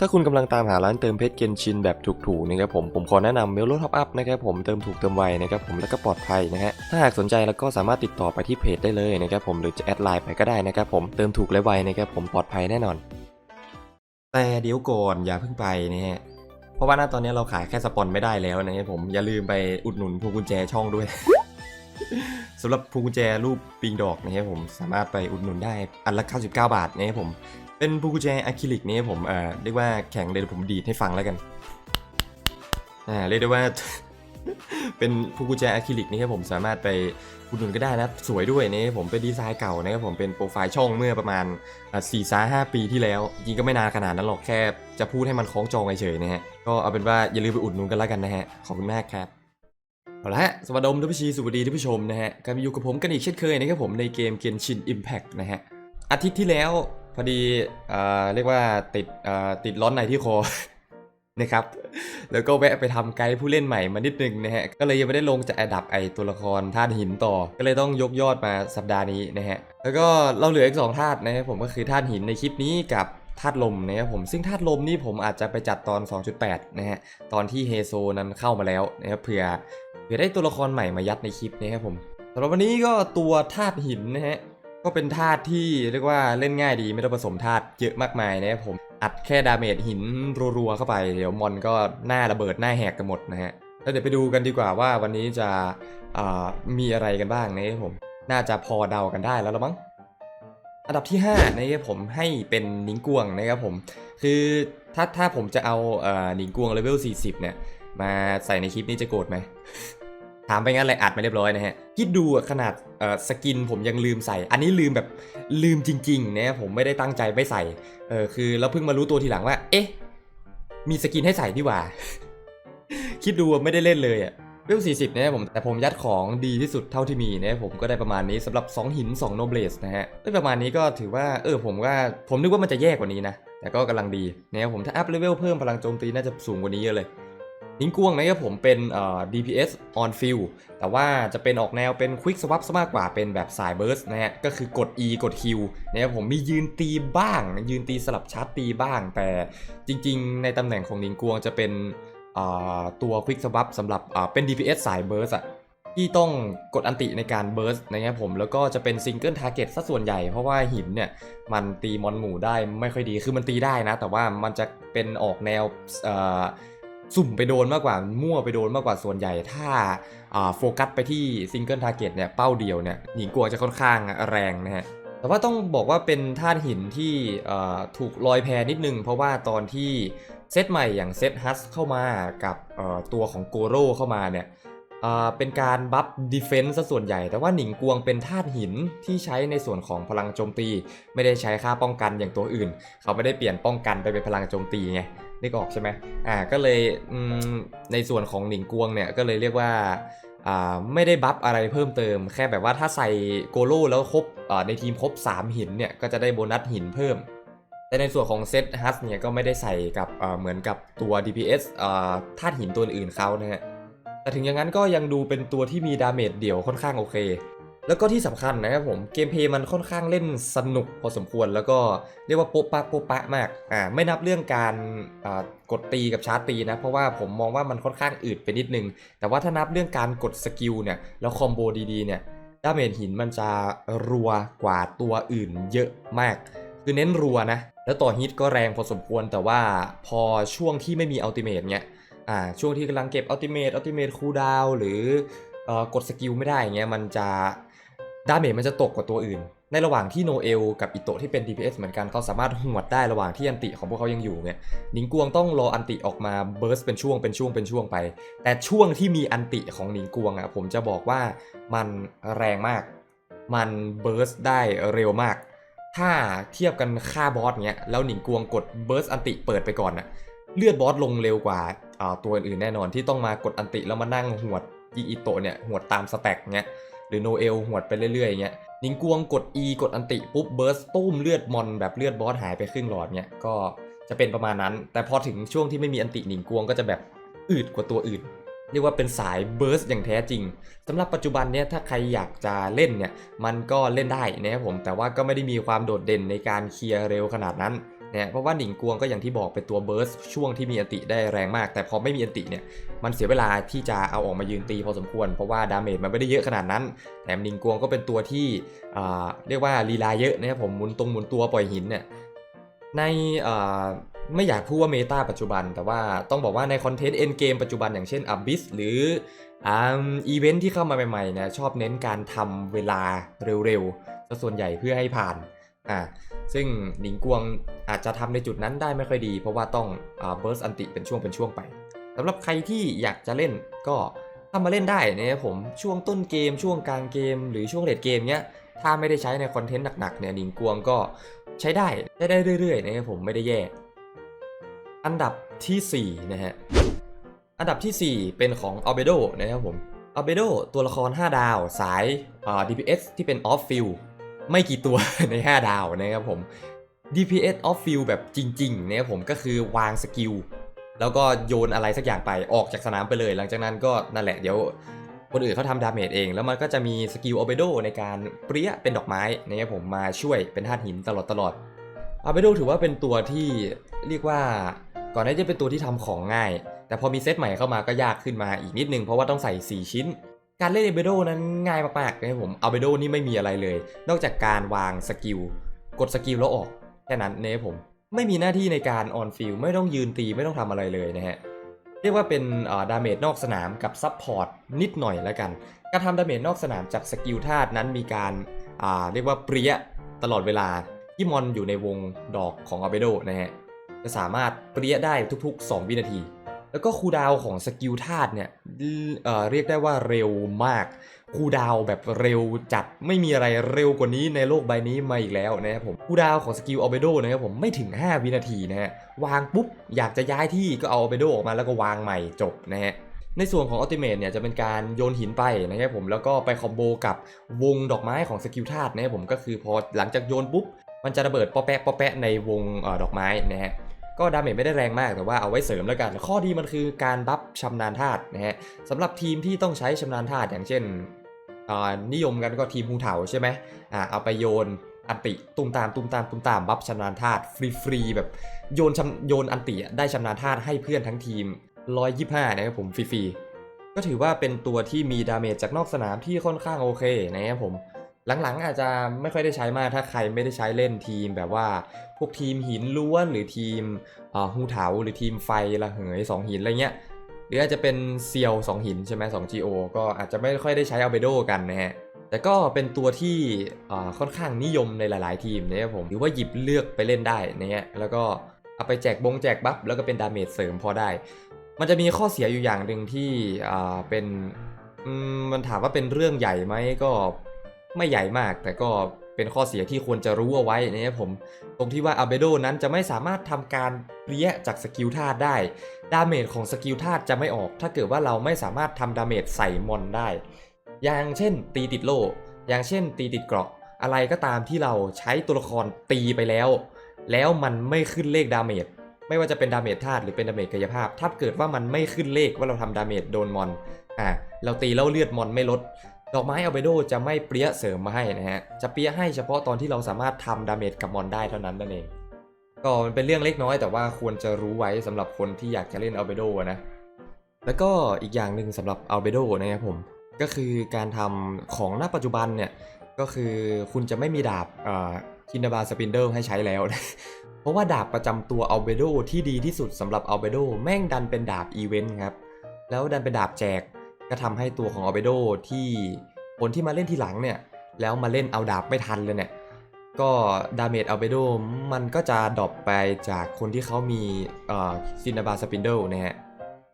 ถ้าคุณกำลังตามหาร้านเติมเพชรเกนชินแบบถูกๆนะครับผมผมขอแนะนำเมลโลท็อปอัพนะครับผมเติมถูกเติมไวนะครับผมแล้วก็ปลอดภัยนะฮะถ้าหากสนใจแล้วก็สามารถติดต่อไปที่เพจได้เลยนะครับผมหรือจะแอดไลน์ไปก็ได้นะครับผมเติมถูกและไวนะครับผมปลอดภัยแน่นอน แต่เดี๋ยวก่อนอย่าเพิ่งไปนะฮะเพราะว่าณตอนนี้เราขายแค่สปอนไม่ได้แล้วนะครับผมอย่าลืมไปอุดหนุนพวงกุญแจช่องด้วยสำหรับพวงกุญแจรูปปิงดอกนะครับผมสามารถไปอุดหนุนได้อันละ99 บาทนะครับผม เป็นพวงกุญแจอะคริลิกนี่ผมเอ่อเรียกว่าแข็งเลยเดี๋ยวผมดีดให้ฟังแล้วกันอ่าเรียกได้ว่า เป็นพวงกุญแจอะคริลิกนี่ครับผมสามารถไปอุดหนุนก็ได้นะสวยด้วยนี่ผมเป็นดีไซน์เก่านะครับผมเป็นโปรไฟล์ช่องเมื่อประมาณสี่สาห้าปีที่แล้ว จริงก็ไม่นานขนาดนั้นหรอกแค่จะพูดให้มันคล้องจองเฉยๆนะฮะก็เอาเป็นว่าอย่าลืมไปอุดหนุนกันแล้วกันนะฮะขอบคุณมากครับเอาละฮะสวัสดีท่านผู้ชมสวัสดีท่านผู้ชมนะฮะกลับมาอยู่กับผมกันอีกเช่นเคยนะครับผมในเกม Genshin Impact นะฮะอาทิตย์ที่แล้ว พอดีเอ่อเรียกว่าติดเอ่อติดร้อนในที่คอ นะครับ แล้วก็แวะไปทำไกด์ผู้เล่นใหม่มานิดนึงนะฮะ ก็เลยยังไม่ได้ลงจากอดับไอตัวละครธาตุหินต่อ ก็เลยต้องยกยอดมาสัปดาห์นี้นะฮะ แล้วก็เราเหลืออีกสองธาตุนะครับผมก็คือธาตุหินในคลิปนี้กับธาตุลมนะครับผมซึ่งธาตุลมนี่ผมอาจจะไปจัดตอน 2.8 นะฮะ ตอนที่เฮโซนั้นเข้ามาแล้วนะครับเผื่อเผื่อได้ตัวละครใหม่มายัดในคลิปนะครับผมสำหรับวันนี้ก็ตัวธาตุหินนะฮะ ก็เป็นธาตุที่เรียกว่าเล่นง่ายดีไม่ต้องผสมธาตุเยอะมากมายนะครับผมอัดแค่ดาเมจหินรัวๆเข้าไปเดี๋ยวมอนก็หน้าระเบิดหน้าแหกกันหมดนะฮะแล้วเดี๋ยวไปดูกันดีกว่าว่าวันนี้จะมีอะไรกันบ้างนะครับผมน่าจะพอเดากันได้แล้วละมั้งอันดับที่5นะครับผมให้เป็นนิงกวงนะครับผมคือถ้าถ้าผมจะเอาเอ่อนิงกวงเลเวล40เนี่ยมาใส่ในคลิปนี้จะโกรธไหม ถามไปงั้นเลยอัดมาเรียบร้อยนะฮะคิดดูขนาดสกินผมยังลืมใส่ อันนี้ลืมแบบลืมจริงๆนะผมไม่ได้ตั้งใจไม่ใส่เออคือเราเพิ่งมารู้ตัวทีหลังว่า เอ๊ะ มีสกินให้ใส่ดีหว่า คิดดูไม่ได้เล่นเลยอะเวล40นะผมแต่ผมยัดของดีที่สุดเท่าที่มีนะผมก็ได้ประมาณนี้สำหรับ 2 หิน2 no b l a z e นะฮะได้ประมาณนี้ก็ถือว่าเออผมว่าผมนึกว่ามันจะแย่กว่านี้นะแต่ก็กำลังดีนะผมถ้าอัพเลเวลเพิ่มพลังโจมตีน่าจะสูงกว่านี้เยอะเลย นิงกวงนะครับผมเป็น DPS on field แต่ว่าจะเป็นออกแนวเป็น quick swap ซะมากกว่าเป็นแบบสาย burst นะฮะ ก็คือกด E กด Q นะครับผมมียืนตีบ้าง ยืนตีสลับชาร์จตีบ้าง แต่จริงๆ ในตำแหน่งของนิงกวงจะเป็นตัว quick swap สำหรับเป็น DPS สาย burst อะที่ต้องกดอันติในการ burst นะครับผมแล้วก็จะเป็น single target ซะส่วนใหญ่เพราะว่าหินเนี่ย มันตีมอนหมู่ได้ไม่ค่อยดีคือมันตีได้นะ แต่ว่ามันจะเป็นออกแนวเอ่อ สุ่มไปโดนมากกว่ามั่วไปโดนมากกว่าส่วนใหญ่ถ้าโฟกัสไปที่ซิงเกิลทาร์เก็ตเนี่ยเป้าเดียวเนี่ยหญิงกลัวจะค่อนข้างแรงนะฮะแต่ว่าต้องบอกว่าเป็นธาตุหินที่ถูกลอยแพนิดนึง เพราะว่าตอนที่เซตใหม่อย่างเซตฮัสเข้ามากับตัวของโกโร่เข้ามาเนี่ยเอ่อเป็นการบัฟดีเฟนซ์ซะส่วนใหญ่ แต่ว่าหนิงกวงเป็นธาตุหินที่ใช้ในส่วนของพลังโจมตี ไม่ได้ใช้ค่าป้องกันอย่างตัวอื่น เขาไม่ได้เปลี่ยนป้องกันไปเป็นพลังโจมตีไง นึกออกใช่ไหมอ่าก็เลยในส่วนของหนิงกวงเนี่ยก็เลยเรียกว่าอ่าไม่ได้บัฟอะไรเพิ่มเติม แค่แบบว่าถ้าใส่โกโลแล้วครบอ่าในทีมครบ 3 หินเนี่ยก็จะได้โบนัสหินเพิ่ม แต่ในส่วนของเซตฮัสเนี่ยก็ไม่ได้ใส่กับอ่าเหมือนกับตัว DPS อ่าธาตุหินตัวอื่นเขานะฮะแต่ถึงอย่างนั้นก็ยังดูเป็นตัวที่มีดาเมจเดี่ยวค่อนข้างโอเค แล้วก็ที่สำคัญนะครับผมเกมเพย์มันค่อนข้างเล่นสนุกพอสมควรแล้วก็เรียกว่าโป๊ะปะโป๊ะปะมากอ่าไม่นับเรื่องการอ่ากดตีกับชาร์จตีนะเพราะว่าผมมองว่ามันค่อนข้างอืดไปนิดนึง แต่ว่าถ้านับเรื่องการกดสกิลเนี่ยแล้วคอมโบดีๆเนี่ยดาเมจหินมันจะรัวกว่าตัวอื่นเยอะมาก คือเน้นรัวนะ แล้วต่อฮิตก็แรงพอสมควรแต่ว่าพอช่วงที่ไม่มีอัลติเมทเนี่ยอ่าช่วงที่กำลังเก็บอัลติเมทอัลติเมทคูลดาวหรือเอ่อกดสกิลไม่ได้อย่างเงี้ยมันจะ ดาเมจมันจะตกกว่าตัวอื่น ในระหว่างที่โนเอลกับอิโตะที่เป็น DPS เหมือนกันเขาสามารถหวดได้ระหว่างที่อันติของพวกเขายังอยู่เนี่ยนิงกวงต้องรออันติออกมาเบิร์สเป็นช่วงเป็นช่วงเป็นช่วงไป แต่ช่วงที่มีอันติของนิงกวงอะผมจะบอกว่ามันแรงมาก มันเบิร์สได้เร็วมาก ถ้าเทียบกันค่าบอสเนี้ยแล้วหนิงกวงกดเบิร์สอันติเปิดไปก่อนน่ะเลือดบอสลงเร็วกว่าตัวอื่นแน่นอนที่ต้องมากดอันติแล้วมานั่งหวดยิงอิโตะเนี่ยหวดตามสแต็กเนี้ย รือโนเอลหวดไปเรื่อยๆอย่างเงี้ยนิงกวงกด E กดอันติปุ๊บเบิร์สตุ้มเลือดมอนแบบเลือดบอสหายไปครึ่งหลอดเงี้ยก็จะเป็นประมาณนั้น แต่พอถึงช่วงที่ไม่มีอันตินิงกวงก็จะแบบอืดกว่าตัวอื่นเรียกว่าเป็นสายเบิร์สอย่างแท้จริงสำหรับปัจจุบันเนี้ยถ้าใครอยากจะเล่นเนี่ยมันก็เล่นได้นะครับผมแต่ว่าก็ไม่ได้มีความโดดเด่นในการเคลียร์เร็วขนาดนั้น นะเพราะว่าหนิงกวงก็อย่างที่บอกเป็นตัวเบิร์สช่วงที่มีอันติได้แรงมาก แต่พอไม่มีอันติเนี่ยมันเสียเวลาที่จะเอาออกมายืนตีพอสมควร เพราะว่าดาเมจมันไม่ได้เยอะขนาดนั้นแถมหนิงกวงก็เป็นตัวที่เรียกว่าลีลาเยอะนะครับผมหมุนตรงหมุนตัวปล่อยหินเนี่ยในไม่อยากพูดว่าเมตาปัจจุบัน แต่ว่าต้องบอกว่าในคอนเทนต์เอ็นเกมปัจจุบันอย่างเช่นอับบิสหรืออีเวนท์ที่เข้ามาใหม่ๆเนี่ยชอบเน้นการทำเวลาเร็วๆซะส่วนใหญ่เพื่อให้ผ่าน อ่าซึ่งหนิงกวงอาจจะทำในจุดนั้นได้ไม่ค่อยดี เพราะว่าต้องเบิร์สอันติเป็นช่วงเป็นช่วงไปสำหรับใครที่อยากจะเล่นก็เข้ามาเล่นได้นะครับผมช่วงต้นเกม ช่วงกลางเกม หรือช่วงเลดเกมเนี้ยถ้าไม่ได้ใช้ในคอนเทนต์หนักๆเนี่ยหนิงกวงก็ใช้ได้ใช้ได้เรื่อยๆนะครับผมไม่ได้แย่อันดับทีสี่4นะฮะอันดับทีสี่ 4 เป็นของอัลเบโดนะครับผมอัลเบโดตัวละคร 5 ดาว สายอ่า DPS ที่เป็นออฟฟิล ไม่กี่ตัวใน 5 ดาวนะครับผม DPS off field แบบจริงๆนะครับผมก็คือวางสกิลแล้วก็โยนอะไรสักอย่างไปออกจากสนามไปเลย หลังจากนั้นก็นั่นแหละเดี๋ยวคนอื่นเขาทำดาเมจเอง แล้วมันก็จะมีสกิลอเบโดในการเปรี้ยเป็นดอกไม้นะครับผมมาช่วยเป็นธาตุหินตลอดตลอดอเบโดถือว่าเป็นตัวที่เรียกว่าก่อนหน้านี้จะเป็นตัวที่ทำของง่าย แต่พอมีเซตใหม่เข้ามาก็ยากขึ้นมาอีกนิดนึง เพราะว่าต้องใส่ 4 ชิ้น การเล่นเอเบโดนั้นง่ายมากๆนะครับผมเอเบโดนี่ไม่มีอะไรเลย นอกจากการวางสกิล กดสกิลแล้วออกแค่นั้นนะครับผมไม่มีหน้าที่ในการออนฟิลไม่ต้องยืนตีไม่ต้องทำอะไรเลยนะฮะเรียกว่าเป็นดาเมจนอกสนามกับซับพอร์ตนิดหน่อยแล้วกัน การทำดาเมจนอกสนามจากสกิลธาตุนั้นมีการาเรียกว่าเปรี้ยตลอดเวลาที่มอนอยู่ในวงดอกของอเบโดนะฮะจะสามารถเปรี้ยได้ทุกๆ 2 วินาที แล้วก็คูดาวของสกิลธาตุเนี่ยเอ่อเรียกได้ว่าเร็วมาก คูดาวแบบเร็วจัดไม่มีอะไรเร็วกว่านี้ในโลกใบนี้มาอีกแล้วนะครับผม คูดาวของสกิลอัลเบโดนะครับผมไม่ถึง 5 วินาทีนะฮะ วางปุ๊บ อยากจะย้ายที่ก็เอาอัลเบโดออกมาแล้วก็วางใหม่จบนะฮะในส่วนของอัลติเมทเนี่ยจะเป็นการโยนหินไปนะครับผมแล้วก็ไปคอมโบกับวงดอกไม้ของสกิลธาตุนะครับผมก็คือพอหลังจากโยนปุ๊บ มันจะระเบิดปอแปะปอแปะในวงออดอกไม้นะฮะ ก็ดาเมจไม่ได้แรงมากแต่ว่าเอาไว้เสริมแล้วกัน ข้อดีมันคือการบัฟชำนาญธาตุนะฮะสำหรับทีมที่ต้องใช้ชำนาญธาตุอย่างเช่นนิยมกันก็ทีมฮูเถาใช่ไหมอ่าเอาไปโยนอันติตุ้มตามตุ้มตามตุ้มตามบัฟชำนาญธาตุฟรีๆแบบโยนชำโยนอันติได้ชำนาญธาตุให้เพื่อนทั้งทีม 125 นะครับผมฟรีๆก็ถือว่าเป็นตัวที่มีดาเมจจากนอกสนามที่ค่อนข้างโอเคนะครับผมหลังๆอาจจะไม่ค่อยได้ใช้มากถ้าใครไม่ได้ใช้เล่นทีมแบบว่า วกทีมหินล้วนหรือทีมอ่าฮูเถาหรือทีมไฟระเหย2 หินอะไรเงี้ยหรืออาจจะเป็นเซียว 2 หินใช่ไหม2 GO ก็อาจจะไม่ค่อยได้ใช้อัลเบโดกันนะฮะแต่ก็เป็นตัวที่ค่อนข้างนิยมในหลาย ๆ ทีมนะครับผมหรือว่าหยิบเลือกไปเล่นได้นะฮะแล้วก็เอาไปแจกบงแจกบัฟแล้วก็เป็นดาเมจเสริมพอได้ มันจะมีข้อเสียอยู่อย่างหนึ่งที่เป็นมันถามว่าเป็นเรื่องใหญ่ไหมก็ไม่ใหญ่มากแต่ก็ เป็นข้อเสียที่ควรจะรู้เอาไว้นะครับผมตรงที่ว่าอัลเบโดนั้นจะไม่สามารถทำการเปรี้ยจากสกิลธาตุได้ ดาเมจของสกิลธาตุจะไม่ออก ถ้าเกิดว่าเราไม่สามารถทำดาเมจใส่มอนได้ อย่างเช่น ตีติดโล่อย่างเช่น ตีติดเกราะ อะไรก็ตามที่เราใช้ตัวละครตีไปแล้ว แล้วมันไม่ขึ้นเลขดาเมจไม่ว่าจะเป็นดาเมจธาตุหรือเป็นดาเมจกายภาพ ถ้าเกิดว่ามันไม่ขึ้นเลขว่าเราทำดาเมจโดนมอน อะเราตีแล้วเลือดมอนไม่ลด ดอกไม้อัลเบโดจะไม่เปรี้ยเสริมมาให้นะฮะ จะเปรี้ยให้เฉพาะตอนที่เราสามารถทำดาเมจกับมอนได้เท่านั้นนั่นเอง ก็มันเป็นเรื่องเล็กน้อยแต่ว่าควรจะรู้ไว้สำหรับคนที่อยากจะเล่นอัลเบโดนะ แล้วก็อีกอย่างหนึ่งสำหรับอัลเบโดนะครับผม ก็คือการทำของณปัจจุบันเนี่ย ก็คือคุณจะไม่มีดาบคินดาบาสปินเดิลให้ใช้แล้ว เพราะว่าดาบประจำตัวอัลเบโดที่ดีที่สุดสำหรับอัลเบโดแม่งดันเป็นดาบอีเวนต์ครับ แล้วดันเป็นดาบแจก ก็ทำให้ตัวของอัลเบโดที่คนที่มาเล่นทีหลังเนี่ยแล้วมาเล่นเอาดาบไม่ทันเลยเนี่ยก็ดาเมจอัลเบโดมันก็จะดรอปไปจากคนที่เขามีซินนาบาสปินเดิลนะฮะ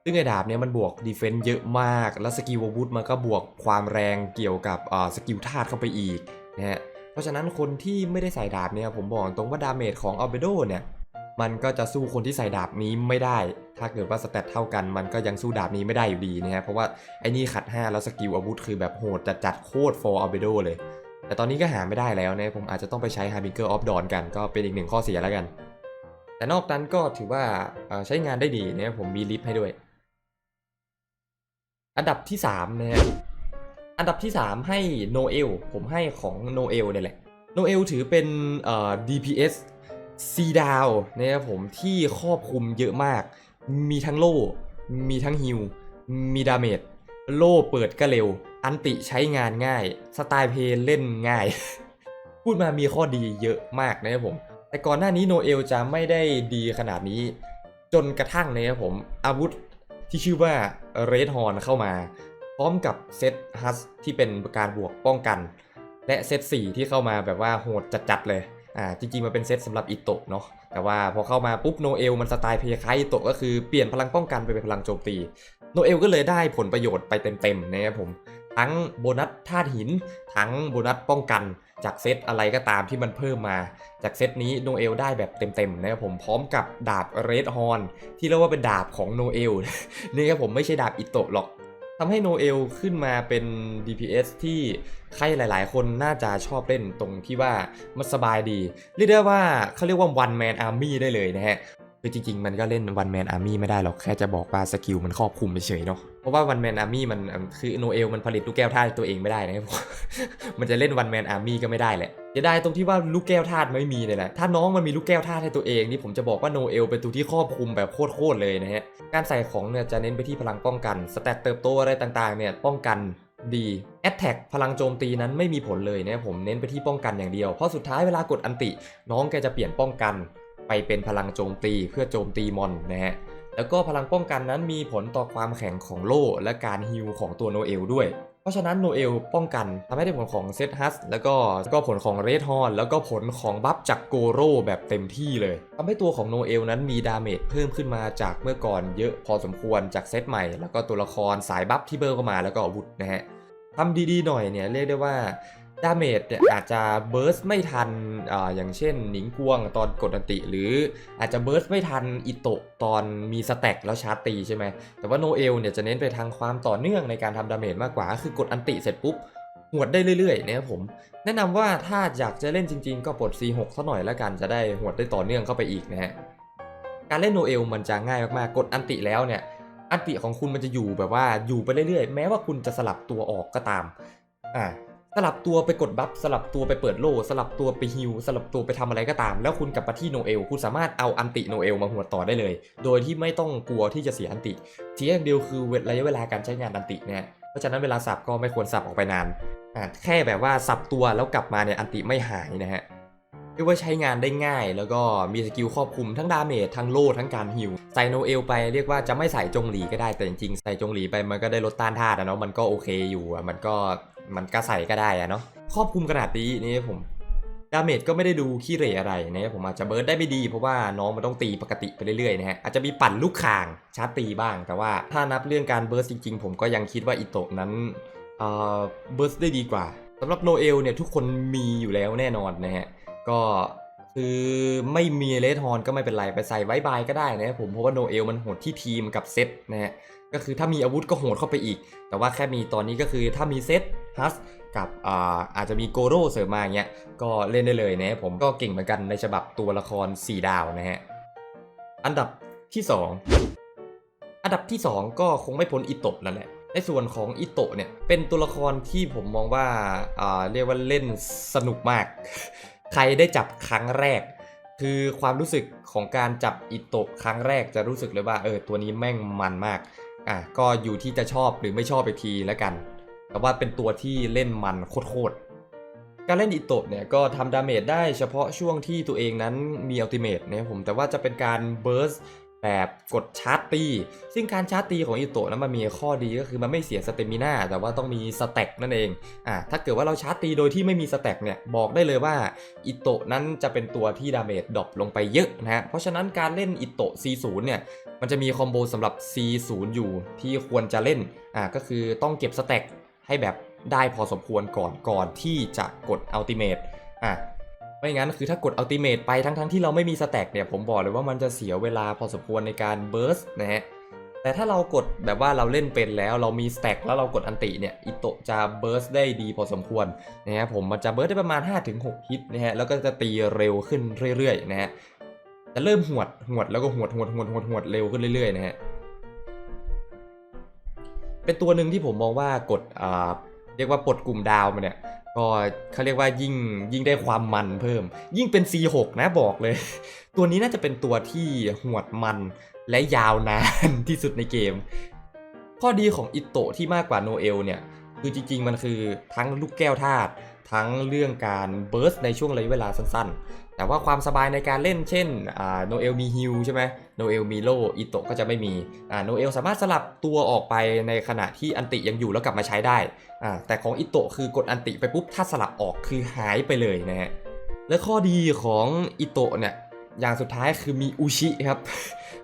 ซึ่งไอ้ดาบเนี่ยมันบวกดีเฟนต์เยอะมาก แล้วสกิลวุธมันก็บวกความแรงเกี่ยวกับสกิลธาตุเข้าไปอีกนะฮะเพราะฉะนั้นคนที่ไม่ได้ใส่ดาบเนี่ยผมบอกตรงว่าดาเมจของอัลเบโดเนี่ย มันก็จะสู้คนที่ใส่ดาบนี้ไม่ได้ ถ้าเกิดว่าสเตตเท่ากัน มันก็ยังสู้ดาบนี้ไม่ได้อยู่ดีนะฮะ เพราะว่าไอ้นี่ขัด 5 แล้วสกิลอาวุธคือแบบโหดจัดจัดโคตรฟอร์อัลเบโดเลย แต่ตอนนี้ก็หาไม่ได้แล้วนะ ผมอาจจะต้องไปใช้ h a r b i n g e r of Dawn กันก็เป็นอีกหนึ่งข้อเสียแล้วกัน แต่นอกนั้นก็ถือว่าใช้งานได้ดีนะผมมีลิฟต์ให้ด้วย อันดับที่3นะฮะ อันดับที่ 3 ให้โนเอล ผมให้ของโนเอลเนี่ยแหละโนเอลถือเป็น DPS ซีดาวนะครับผมที่ครอบคลุมเยอะมาก มีทั้งโล่ มีทั้งฮิลมีดาเมจโล่เปิดก็เร็ว อันติใช้งานง่าย สไตล์เพลเล่นง่าย พูดมามีข้อดีเยอะมากนะครับผม แต่ก่อนหน้านี้โนเอลจะไม่ได้ดีขนาดนี้ จนกระทั่งนะครับผม อาวุธที่ชื่อว่าเรดฮอนเข้ามา พร้อมกับเซตฮัสที่เป็นการบวกป้องกัน และเซต4ที่เข้ามาแบบว่าโหดจัดๆเลย อ่าจริงๆมันเป็นเซตสำหรับอิโตะเนาะแต่ว่าพอเข้ามาปุ๊บโนเอลมันสไตล์เพย์คายอิโตะก็คือเปลี่ยนพลังป้องกันไปเป็นพลังโจมตีโนเอลก็เลยได้ผลประโยชน์ไปเต็มๆนะครับผม ทั้งโบนัสธาตุหิน ทั้งโบนัสป้องกัน จากเซตอะไรก็ตามที่มันเพิ่มมา จากเซตนี้โนเอลได้แบบเต็มๆนะครับผมพร้อมกับดาบเรดฮอนที่เรียกว่าเป็นดาบของโนเอลนี่ครับผมไม่ใช่ดาบอิโตะหรอก ทำให้โนเอลขึ้นมาเป็น DPS ที่ใครหลาย ๆ คนน่าจะชอบเล่นตรงที่ว่ามันสบายดี เรียกได้ว่าเขาเรียกว่า one man army ได้เลยนะฮะ คือจริงๆ มันก็เล่น one man army ไม่ได้หรอก แค่จะบอกว่าสกิลมันครอบคลุมเฉยๆเนาะ เพราะว่า one man army มันเอิ่มคือโนเอลมันผลิตลูกแก้วธาตุตัวเองไม่ได้นะครับมันจะเล่น one man army ก็ไม่ได้แหละจะได้ตรงที่ว่าลูกแก้วธาตุไม่มีเนี่ยแหละ ถ้าน้องมันมีลูกแก้วธาตุให้ตัวเองนี่ผมจะบอกว่าโนเอลเป็นตัวที่ครอบคลุมแบบโคตรๆเลยนะฮะ การใส่ของเนี่ยจะเน้นไปที่พลังป้องกัน สแตตเติบโตอะไรต่างๆ เนี่ยป้องกันดีแอตแทกพลังโจมตีนั้นไม่มีผลเลยนะผมเน้นไปที่ป้องกันอย่างเดียว เพราะสุดท้ายเวลากดอันติ น้องแกจะเปลี่ยนป้องกัน ไปเป็นพลังโจมตีเพื่อโจมตีมอนนะฮะแล้วก็พลังป้องกันนั้นมีผลต่อความแข็งของโล่และการฮิลของตัวโนเอลด้วย เพราะฉะนั้นโนเอลป้องกันทำให้ได้ผลของเซตฮัสแล้วก็ก็ผลของเรดฮอนแล้วก็ผลของบัฟจากโกโร่แบบเต็มที่เลยทำให้ตัวของโนเอลนั้นมีดาเมจเพิ่มขึ้นมาจากเมื่อก่อนเยอะพอสมควรจากเซตใหม่ แล้วก็ตัวละครสายบัฟที่เบิร์เข้ามาแล้วก็อาวุธนะฮะทำดีๆหน่อยเนี่ยเรียกได้ว่า ดาเมจเนี่ยอาจจะเบิร์สไม่ทันอาอย่างเช่นหนิงกวงตอนกดอันติ หรืออาจจะเบิร์สไม่ทันอิโตะตอนมีสแต็กแล้วชาร์จตีใช่ไหมแต่ว่าโนเอลเนี่ยจะเน้นไปทางความต่อเนื่องในการทำดาเมจมากกว่า คือกดอันติเสร็จปุ๊บหวดได้เรื่อยๆนะครับผม แนะนำว่าถ้าอยากจะเล่นจริงๆ ก็ปลด C6 ซะหน่อยแล้วกันจะได้หวดได้ต่อเนื่องเข้าไปอีกนะฮะการเล่นโนเอลมันจะง่ายมากๆ กดอันติแล้วเนี่ยอันติของคุณมันจะอยู่แบบว่าอยู่ไปเรื่อยๆ แม้ว่าคุณจะสลับตัวออกก็ตามอ่า สลับตัวไปกดบัฟสลับตัวไปเปิดโลสลับตัวไปฮิลสลับตัวไปทำอะไรก็ตาม แล้วคุณกลับมาที่โนเอล คุณสามารถเอาอันติโนเอลมาหัวต่อได้เลย โดยที่ไม่ต้องกลัวที่จะเสียอันติทีอย่างเดียวคือระยะเวลาการใช้งานอันติเนี่ยเพราะฉะนั้นเวลาสับก็ไม่ควรสับออกไปนานอ่าแค่แบบว่าสับตัวแล้วกลับมาเนี่ยอันติไม่หายนะฮะเรียกว่าใช้งานได้ง่าย แล้วก็มีสกิลครอบคลุมทั้งดาเมจทั้งโล่ทั้งการฮิลใส่โนเอลไปเรียกว่าจะไม่ใส่จงหลีก็ได้แต่จริงๆใส่จงหลีไปมันก็ได้ลดต้านธาตุอะเนาะมันก็โอเคอยู่อะมันก็ มันก็ใสก็ได้อะเนาะครอบคลุมขนาดนี้นี่ผมดาเมจก็ไม่ได้ดูขี้เหร่อะไรนะครับผมอาจจะเบิร์ดได้ไม่ดีเพราะว่าน้องมันต้องตีปกติไปเรื่อยๆนะฮะอาจจะมีปั่นลูกคางชาร์จตีบ้าง แต่ว่าถ้านับเรื่องการเบิร์สจริงๆ ผมก็ยังคิดว่าอิโตะนั้นเอ่อเบิร์สได้ดีกว่าสำหรับโนเอลเนี่ยทุกคนมีอยู่แล้วแน่นอนนะฮะก็คือไม่มีเลทฮอนก็ไม่เป็นไรไปใส่ไว้บายก็ได้นะครับผมเพราะว่าโนเอลมันโหดที่ทีมกับเซตนะฮะก็คือถ้ามีอาวุธก็โหดเข้าไปอีก แต่ว่าแค่มีตอนนี้ก็คือถ้ามีเซต ฮัสกับอาอาจจะมีโกโร่เสริมมาอย่างเงี้ยก็เล่นได้เลยนะผมก็เก่งเหมือนกันในฉบับตัวละคร 4 ดาวนะฮะ อันดับที่ 2 อันดับที่ 2 ก็คงไม่พ้นอิโตะนั่นแหละในส่วนของอิโตะเนี่ยเป็นตัวละครที่ผมมองว่าอ่าเรียกว่าเล่นสนุกมาก ใครได้จับครั้งแรก คือความรู้สึกของการจับอิโตะครั้งแรกจะรู้สึกเลยว่าเออตัวนี้แม่งมันมากอะก็อยู่ที่จะชอบหรือไม่ชอบไปทีแล้วกัน แต่ว่าเป็นตัวที่เล่นมันโคตรๆ การเล่นอิโตะเนี่ยก็ทำดาเมจได้เฉพาะช่วงที่ตัวเองนั้นมีอัลติเมทนะครับผม แต่ว่าจะเป็นการเบิร์สแบบกดชาร์จตี ซึ่งการชาร์จตีของอิโตะนั้นมันมีข้อดีก็คือมันไม่เสียสเตมิน่าแต่ว่าต้องมีสแต็กนั่นเองอ่าถ้าเกิดว่าเราชาร์จตีโดยที่ไม่มีสแต็กเนี่ยบอกได้เลยว่าอิโตะนั้นจะเป็นตัวที่ดาเมจดรอปลงไปเยอะนะฮะเพราะฉะนั้นการเล่นอิโตะ C0 เนี่ยมันจะมีคอมโบสำหรับ C0 อยู่ที่ควรจะเล่นอ่าก็คือต้องเก็บสแต็ก ให้แบบได้พอสมควรก่อนก่อนที่จะกดอัลติเมทอะไม่งั้นคือถ้ากดอัลติเมทไปทั้งทั้งๆที่เราไม่มีสแต็กเนี่ยผมบอกเลยว่ามันจะเสียเวลาพอสมควรในการเบิร์สนะฮะแต่ถ้าเรากดแบบว่าเราเล่นเป็นแล้วเรามีสแต็กแล้วเรากดอันติเนี่ยอิโตจะเบิร์สได้ดีพอสมควรนะฮะผมมันจะเบิร์สได้ประมาณ 5-6 ฮิตนะฮะแล้วก็จะตีเร็วขึ้นเรื่อยๆนะฮะจะเริ่มหวดหวดแล้วก็หวดหวดหวดหวดหวดเร็วขึ้นเรื่อยๆนะฮะ เป็นตัวหนึ่งที่ผมมองว่ากดอ่ารียกว่าปลดกลุ่มดาวมาเนี่ยก็เขาเรียกว่ายิ่งยิ่งได้ความมันเพิ่ม ยิ่งเป็น C6 นะบอกเลย ตัวนี้น่าจะเป็นตัวที่หวดมันและยาวนานที่สุดในเกม ข้อดีของอิโตะที่มากกว่าโนเอลเนี่ย คือจริง ๆ มันคือทั้งลูกแก้วธาตุทั้งเรื่องการเบิร์สในช่วงระยะเวลาสั้น แต่ว่าความสบายในการเล่นเช่นโนเอลมีฮิลใช่ไหมโนเอลมีโลอิโตก็จะไม่มีโนเอลสามารถสลับตัวออกไปในขณะที่อันติยังอยู่แล้วกลับมาใช้ได้ แต่ของอิโตคือกดอันติไปปุ๊บถ้าสลับออกคือหายไปเลยนะฮะ และข้อดีของอิโตเนี่ยอย่างสุดท้ายคือมีอุชิครับ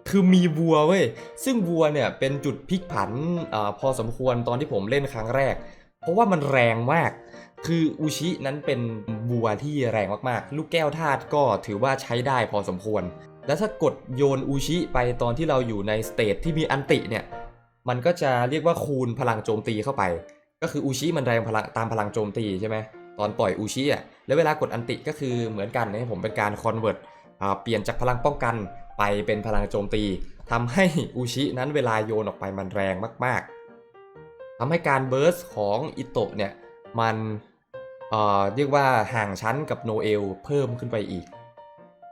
คือมีวัวเว้ย ซึ่งวัวเนี่ยเป็นจุดพลิกผันอพอสมควรตอนที่ผมเล่นครั้งแรก เพราะว่ามันแรงมาก คืออุชินั้นเป็นวัวที่แรงมากๆ ลูกแก้วธาตุก็ถือว่าใช้ได้พอสมควร แล้วถ้ากดโยนอุชิไปตอนที่เราอยู่ในสเตจที่มีอันติเนี่ย มันก็จะเรียกว่าคูณพลังโจมตีเข้าไป ก็คืออุชิมันแรงพลังตามพลังโจมตีใช่ไหม ตอนปล่อยอุชิอะ แล้วเวลากดอันติก็คือเหมือนกันนะผมเป็นการคอนเวิร์ตเปลี่ยนจากพลังป้องกันไปเป็นพลังโจมตีทำให้อุชินั้นเวลาโยนออกไปมันแรงมาก ๆทำให้การเบิร์สของอิโตะเนี่ยมัน เรียกว่าห่างชั้นกับโนเอลเพิ่มขึ้นไปอีก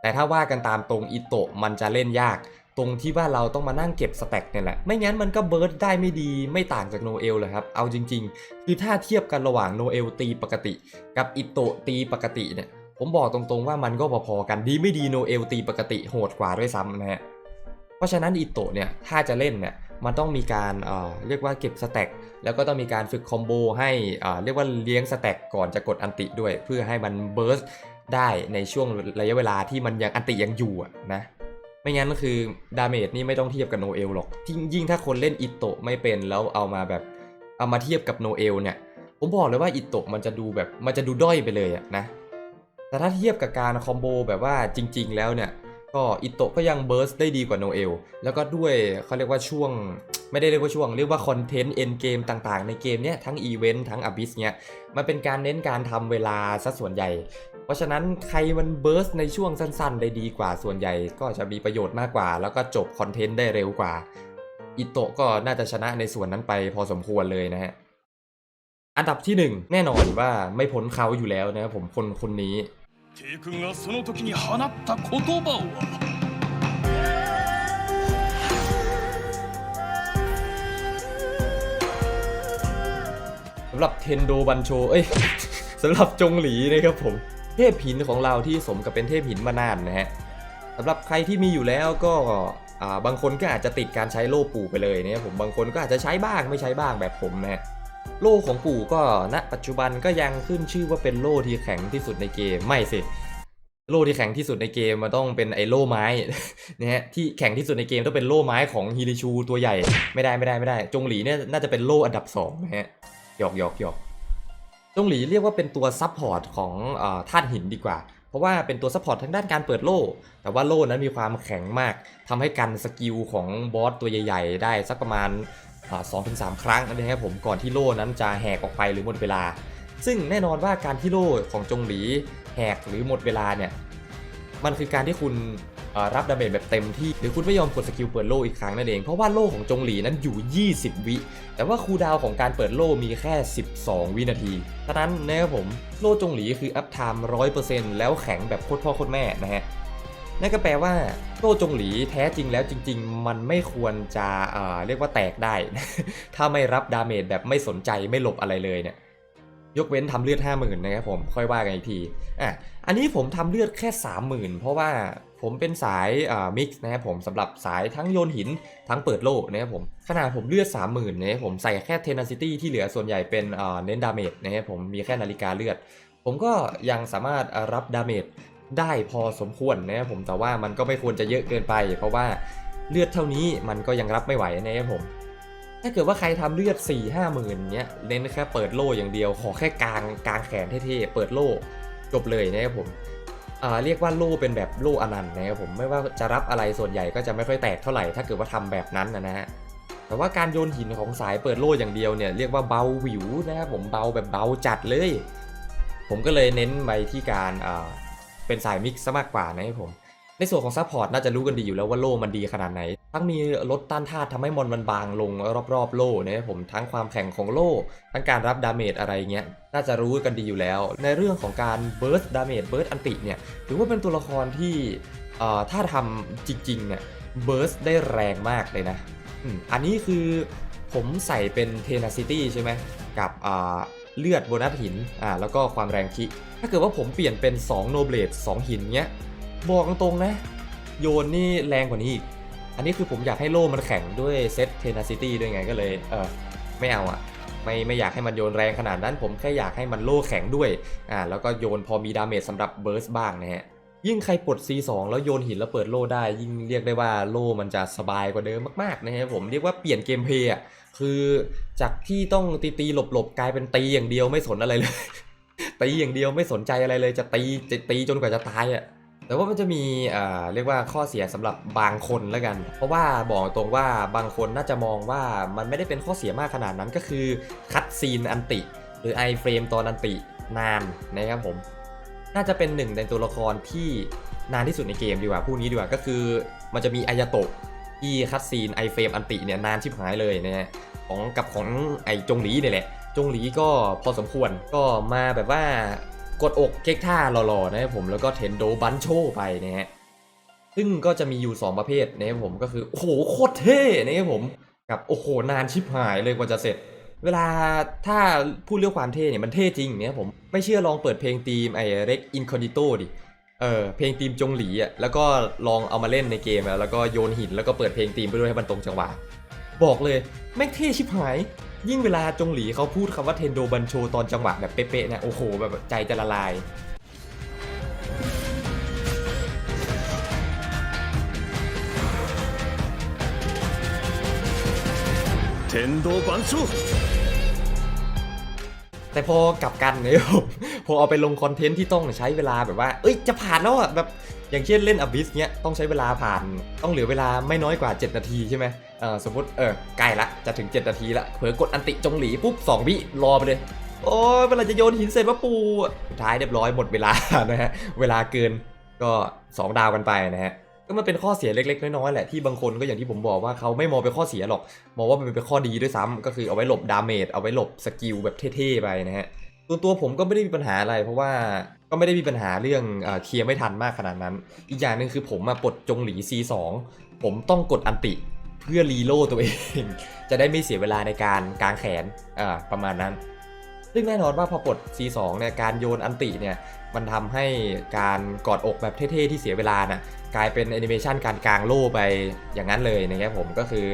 แต่ถ้าว่ากันตามตรงอิโตะมันจะเล่นยาก ตรงที่ว่าเราต้องมานั่งเก็บสแต็กเนี่ยแหละ ไม่งั้นมันก็เบิร์ดได้ไม่ดีไม่ต่างจากโนเอลเลยครับ เอาจริง ๆ คือถ้าเทียบกันระหว่างโนเอลตีปกติ กับอิโตะตีปกติเนี่ย ผมบอกตรงๆว่ามันก็พอๆกันดีไม่ดีโนเอลตีปกติโหดกว่าด้วยซ้ำนะฮะ เพราะฉะนั้นอิโตะเนี่ยถ้าจะเล่นเนี่ยมันต้องมีการเอ่อเรียกว่าเก็บสแต็ก แล้วก็ต้องมีการฝึกคอมโบให้เอ่อเรียกว่าเลี้ยงสแต็กก่อนจะกดอันติด้วย เพื่อให้มันเบิร์สได้ในช่วงระยะเวลาที่มันยังอันติยังอยู่นะไม่งั้นก็คือดาเมจนี่ไม่ต้องเทียบกับโนเอลหรอกยิ่งยิ่งถ้าคนเล่นอิโตะไม่เป็นแล้วเอามาแบบเอามาเทียบกับโนเอลเนี่ยผมบอกเลยว่าอิโตะมันจะดูแบบมันจะดูด้อยไปเลยอะนะแต่ถ้าเทียบกับการคอมโบแบบว่าจริง ๆ แล้วเนี่ย ก็อิโตะก็ยังเบิร์สได้ดีกว่าโนเอล แล้วก็ด้วยเขาเรียกว่าช่วง ไม่ได้เรียกว่าช่วง เรียกว่าคอนเทนต์เอนเกมต่างๆ ในเกมเนี้ยทั้งอีเวนต์ทั้งอ b บิสเนี้ยมันเป็นการเน้นการทำเวลาซะส่วนใหญ่ เพราะฉะนั้นใครมันเบิร์สในช่วงสั้นๆ ได้ดีกว่าส่วนใหญ่ ก็จะมีประโยชน์มากกว่า แล้วก็จบคอนเทนต์ได้เร็วกว่าอิโตะก็น่าจะชนะในส่วนนั้นไปพอสมควรเลยนะฮะอันดับที่หนึ่งแน่นอนว่าไม่พ้นเขาอยู่แล้วนะครับผมคนคนนี้ 帝君がその時に放った言葉は สำหรับเทนโดบันโช เอ้ย สำหรับจงหลีนะครับผม เทพหินของเราที่สมกับเป็นเทพหินมานานนะฮะสำหรับใครที่มีอยู่แล้วก็อ่าบางคนก็อาจจะติดการใช้โล่ปู่ไปเลยนะครับผมบางคนก็อาจจะใช้บ้างไม่ใช้บ้างแบบผมนะฮะ โล่ของปู่ก็ณปัจจุบันก็ยังขึ้นชื่อว่าเป็นโล่ที่แข็งที่สุดในเกมไม่สิโล่ที่แข็งที่สุดในเกมมันต้องเป็นไอ้โล่ไม้นะฮะที่แข็งที่สุดในเกมต้องเป็นโล่ไม้ของฮิริชูตัวใหญ่ไม่ได้ไม่ได้ไม่ได้ จงหลีเนี่ยน่าจะเป็นโล่อันดับสองนะฮะหยอกหยอกหยอกจงหลีเรียกว่าเป็นตัวซับพอร์ตของอาธาตุหินดีกว่า เพราะว่าเป็นตัวซัพพอร์ตทางด้านการเปิดโล่ แต่ว่าโล่นั้นมีความแข็งมากทำให้กันสกิลของบอสตัวใหญ่ ๆ ได้สักประมาณ สองถึงสามครั้งนะครับผมก่อนที่โล่นั้นจะแหกออกไปหรือหมดเวลา ซึ่งแน่นอนว่าการที่โล่ของจงหลีแหกหรือหมดเวลาเนี่ยมันคือการที่คุณรับดาเมจแบบเต็มที่หรือคุณไม่ยอมกดสกิลเปิดโล่อีกครั้งนั่นเอง เพราะว่าโล่ของจงหลีนั้นอยู่ 20 วิ แต่ว่าคูดาวของการเปิดโล่มีแค่ 12 วินาทีฉะนั้นนะครับผมโล่จงหลีคืออัพไทม์100%แล้วแข็งแบบโคตรพ่อโคตรแม่นะฮะ นั่นก็แปลว่าโล่จงหลีแท้จริงแล้วจริง ๆ มันไม่ควรจะเอ่อเรียกว่าแตกได้ ถ้าไม่รับดาเมจแบบไม่สนใจไม่หลบอะไรเลยเนี่ยยกเว้นทำเลือด 50,000นะครับผมค่อยว่ากันอีกทีอะอันนี้ผมทำเลือดแค่ 30,000 เพราะว่าผมเป็นสายอ่ามิกซ์นะครับผมสำหรับสายทั้งโยนหินทั้งเปิดโล่นะครับผมขนาดผมเลือด 30,000นะครับผมใส่แค่เทนาซิตี้ที่เหลือส่วนใหญ่เป็นอ่าเน้นดาเมจนะครับผมมีแค่นาฬิกาเลือด ผมก็ยังสามารถรับดาเมจ ได้พอสมควรนะครับผมแต่ว่ามันก็ไม่ควรจะเยอะเกินไป เพราะว่าเลือดเท่านี้มันก็ยังรับไม่ไหวนะครับผม ถ้าเกิดว่าใครทำเลือด 4 5หมื่นเนี้ยเน้นแค่เปิดโล่อย่างเดียว ขอแค่กลางกลางแขนเท่ๆเปิดโล่จบเลยนะครับผมเรียกว่าโล่เป็นแบบโล่อนันต์นะครับผมไม่ว่าจะรับอะไรส่วนใหญ่ก็จะไม่ค่อยแตกเท่าไหร่ถ้าเกิดว่าทำแบบนั้นนะนะฮะแต่ว่าการโยนหินของสายเปิดโล่อย่างเดียวเนี่ยเรียกว่าเบาหวิวนะครับผมเบาแบบเบาจัดเลย ผมก็เลยเน้นไปที่การ เป็นสายมิกซ์ซะมากกว่านะครับผมในส่วนของซัพพอร์ตน่าจะรู้กันดีอยู่แล้วว่าโล่มันดีขนาดไหน ทั้งมีลดต้านทานทำให้มอนมันบางลงรอบๆ โล่นะครับผมทั้งความแข็งของโล่ ทั้งการรับดาเมจอะไรเงี้ยน่าจะรู้กันดีอยู่แล้ว ในเรื่องของการเบิร์สดาเมจเบิร์สอันติเนี่ยถือว่าเป็นตัวละครที่ถ้าทำจริงๆเนี่ยเบิร์สได้แรงมากเลยนะอันนี้คือผมใส่เป็นเทนาซิตี้ใช่ไหมกับเลือดโบนัสหินอ่าแล้วก็ความแรงคิ ถ้าเกิดว่าผมเปลี่ยนเป็น2โนเบลด2หินเนี้ย บอกตรงๆนะ โยนนี่แรงกว่านี้อีก อันนี้คือผมอยากให้โล่มันแข็งด้วยเซตเทนาซิตี้ด้วยไงก็เลยเออไม่เอาอะไม่ไม่อยากให้มันโยนแรงขนาดนั้น ผมแค่อยากให้มันโล่แข็งด้วยอ่าแล้วก็โยนพอมีดาเมจสำหรับเบิร์สบ้างนะฮะยิ่งใครปลด C2 แล้วโยนหินแล้วเปิดโล่ได้ ยิ่งเรียกได้ว่าโล่มันจะสบายกว่าเดิมมากๆนะฮะผมเรียกว่าเปลี่ยนเกมเพลย์อะคือจากที่ต้องตีตีๆหลบๆกลายเป็นตีอย่างเดียวไม่สนอะไรเลย ตีอย่างเดียวไม่สนใจอะไรเลยจะตีจะตีจนกว่าจะตายอะแต่ว่ามันจะมีอ่าเรียกว่าข้อเสียสำหรับบางคนแล้วกัน เพราะว่าบอกตรงว่าบางคนน่าจะมองว่ามันไม่ได้เป็นข้อเสียมากขนาดนั้นก็คือคัดซีนอันติ หรือไอเฟรมตอนอันตินานนะครับผม น่าจะเป็นหนึ่งในตัวละครที่นานที่สุดในเกมดีกว่าพูดนี้ดีกว่าก็คือ มันจะมีอายาโตะที่คัดซีนไอเฟรมอันติเนี่ยนานชิบหายเลยนะฮะของกับของไอจงหลีเนี่ยแหละ จงหลีก็พอสมควรก็มาแบบว่ากดอกเก๊กท่าหล่อๆนะครับผมแล้วก็เทนโดบันโชไปนะฮะซึ่งก็จะมีอยู่ 2 ประเภทนะครับผมก็คือโอ้โหโคตรเท่นะครับผมกับโอ้โหนานชิบหายเลยกว่าจะเสร็จ เวลาถ้าพูดเรื่องความเท่เนี่ยมันเท่จริงเนี่ยผมไม่เชื่อลองเปิดเพลงธีมไอเร็กอินคอนิโตดิเออเพลงธีมจงหลีอะแล้วก็ลองเอามาเล่นในเกมแล้วก็โยนหินแล้วก็เปิดเพลงธีมไปด้วยให้มันตรงจังหวะบอกเลยแม่งเท่ชิบหาย ยิ่งเวลาจงหลีเขาพูดคำว่าเทนโดบันโชตอนจังหวะแบบเป๊ะๆเนี่ยโอ้โหแบบใจจะละลายเทนโดบันโชแต่พอกลับกันเนี่ยผมพอเอาไปลงคอนเทนต์ที่ต้องใช้เวลาแบบว่า เอ้ยจะผ่านแล้วอะแบบ อย่างเช่นเล่นอ b ิสเนี้ยต้องใช้เวลาผ่านต้องเหลือเวลาไม่น้อยกว่า 7 นาทีใช่ไหมเออสมมติเออใกล้ละจะถึง 7 นาทีละเผลอกดอันติจงหลีปุ๊บ2วิรอไปเลยโอ้ยเวลาจะโยนหินเสร็จมาปูสุดท้ายเรียบร้อยหมดเวลานะฮะเวลาเกินก็ 2 ดาวกันไปนะฮะก็มันเป็นข้อเสียเล็ก ๆ น้อยๆแหละที่บางคนก็อย่างที่ผมบอกว่าเขาไม่มองเป็นข้อเสียหรอก มองว่ามันเป็นข้อดีด้วยซ้ำก็คือเอาไว้หลบดาเมจเอาไว้หลบสกิลแบบเท่ๆไปนะฮะตัวตัวผมก็ไม่ได้มีปัญหาอะไร เพราะว่า ก็ไม่ได้มีปัญหาเรื่องเอเคลียร์ไม่ทันมากขนาดนั้น อีกอย่างหนึ่งคือผมมาปลดจงหลี C2 ผมต้องกดอันติเพื่อรีโลตัวเอง จะได้ไม่เสียเวลาในการกางแขนอ่าประมาณนั้น ซึ่งแน่นอนว่าพอปลด C2 เนี่ยการโยนอันติเนี่ยมันทำให้การกอดอกแบบเท่ๆที่เสียเวลาน่ะกลายเป็นแอนิเมชันการกางโล่ไปอย่างนั้นเลยนะครับผมก็คือ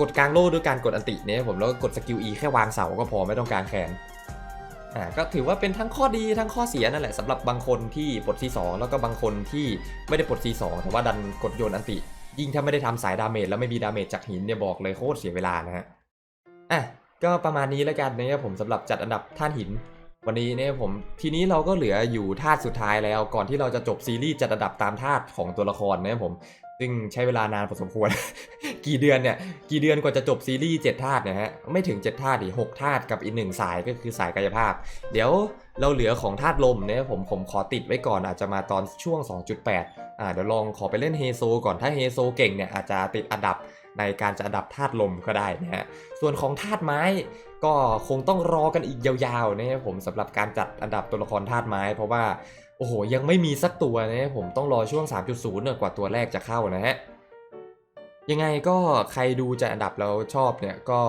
กดกางโล่ด้วยการกดอันติเนี่ยผมแล้วก็กดสกิล E แค่วางเสาก็พอไม่ต้องกางแขน อ่าก็ถือว่าเป็นทั้งข้อดีทั้งข้อเสียนั่นแหละสำหรับบางคนที่ปลด C2 แล้วก็บางคนที่ไม่ได้ปลด C2 แต่ว่าดันกดโยนอันติ ยิ่งถ้าไม่ได้ทำสายดาเมจแล้วไม่มีดาเมจจากหินเนี่ยบอกเลยโคตรเสียเวลานะฮะอะก็ประมาณนี้แล้วกันนะครับผมสำหรับจัดอันดับท่านหิน วันนี้เนี่ยผมทีนี้เราก็เหลืออยู่ธาตุสุดท้ายแล้ว ก่อนที่เราจะจบซีรีส์จัดอันดับตามธาตุของตัวละครนะครับผม ซึ่งใช้เวลานานพอสมควร กี่เดือนเนี่ย กี่เดือนกว่าจะจบซีรีส์7ธาตุเนี่ยฮะ ไม่ถึง 7ธาตุดิ6ธาตุกับอีกหนึ่งสายก็คือสายกายภาพ เดี๋ยวเราเหลือของธาตุลมเนี่ยผมผมขอติดไว้ก่อนอาจจะมาตอนช่วง 2.8 อ่าเดี๋ยวลองขอไปเล่นเฮโซก่อนถ้าเฮโซเก่งเนี่ยอาจจะติดอันดับ ในการจะอันดับธาตุลมก็ได้นะฮะ ส่วนของธาตุไม้ก็คงต้องรอกันอีกยาวๆนะครับผมสำหรับการจัดอันดับตัวละครธาตุไม้ เพราะว่าโอ้โหยังไม่มีสักตัวนะครับผมต้องรอช่วง 3.0เกว่าตัวแรกจะเข้านะฮะยังไงก็ใครดูจัดอันดับแล้วชอบเนี่ยก็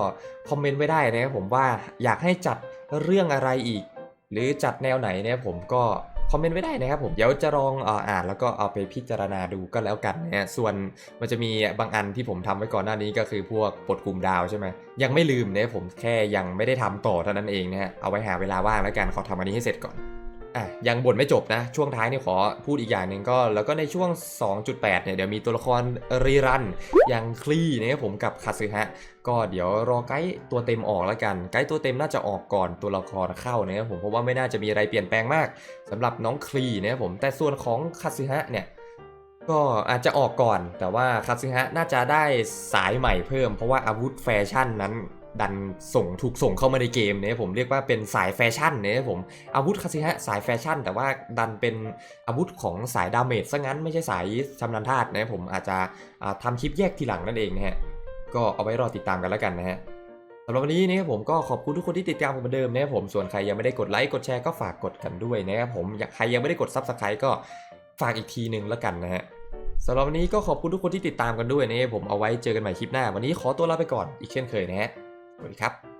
คอมเมนต์ไว้ได้นะครับผมว่าอยากให้จัดเรื่องอะไรอีก หรือจัดแนวไหนเนี่ยผมก็ คอมเมนต์ไว้ได้นะครับผมเดี๋ยวจะลองอ่านแล้วก็เอาไปพิจารณาดูก็แล้วกันนะฮะส่วนมันจะมีบางอันที่ผมทำไว้ก่อนหน้านี้ก็คือพวกปลดกลุ่มดาวใช่ไหมยังไม่ลืมนะผมแค่ยังไม่ได้ทำต่อเท่านั้นเองนะฮะเอาไว้หาเวลาว่างแล้วกันขอทำอันนี้ให้เสร็จก่อน อะยังบ่นไม่จบนะ ช่วงท้ายนี่ขอพูดอีกอย่างหนึ่งก็ แล้วก็ในช่วง 2.8 เนี่ยเดี๋ยวมีตัวละครรีรันอย่างคลีนะครับผมกับคาซึฮะ ก็เดี๋ยวรอไกด์ตัวเต็มออกแล้วกัน ไกด์ตัวเต็มน่าจะออกก่อนตัวละครเข้านะครับผมเพราะว่าไม่น่าจะมีอะไรเปลี่ยนแปลงมากสำหรับน้องคลีนะครับผมแต่ส่วนของคาซึฮะเนี่ยก็อาจจะออกก่อนแต่ว่าคาซึฮะน่าจะได้สายใหม่เพิ่ม เพราะว่าอาวุธแฟชั่นนั้น ดันส่งถูกส่งเข้ามาในเกมเนี่ยผมเรียกว่าเป็นสายแฟชั่นเนี่ยผมอาวุธคาสิฮะสายแฟชั่น แต่ว่าดันเป็นอาวุธของสายดาเมจซะงั้นไม่ใช่สายชำนาญธาตุนะผมอาจจะอ่าทำคลิปแยกทีหลังนั่นเองนะฮะก็เอาไว้รอติดตามกันแล้วกันนะฮะสำหรับวันนี้นะครับผมก็ขอบคุณทุกคนที่ติดตามผมเหมือนเดิมนะครับผมส่วนใครยังไม่ได้กดไลค์กดแชร์ก็ฝากกดกันด้วยนะครับผมอยากใครยังไม่ได้กด Subscribe ก็ฝากอีกทีหนึ่งแล้วกันนะฮะสำหรับวันนี้ก็ขอบคุณทุกคนที่ติดตามกันด้วยนะครับผมเอาไว้เจอกันใหม่คลิปหน้า วันนี้ขอตัวลาไปก่อนอีกเช่นเคยนะฮะ สวัสดีครับ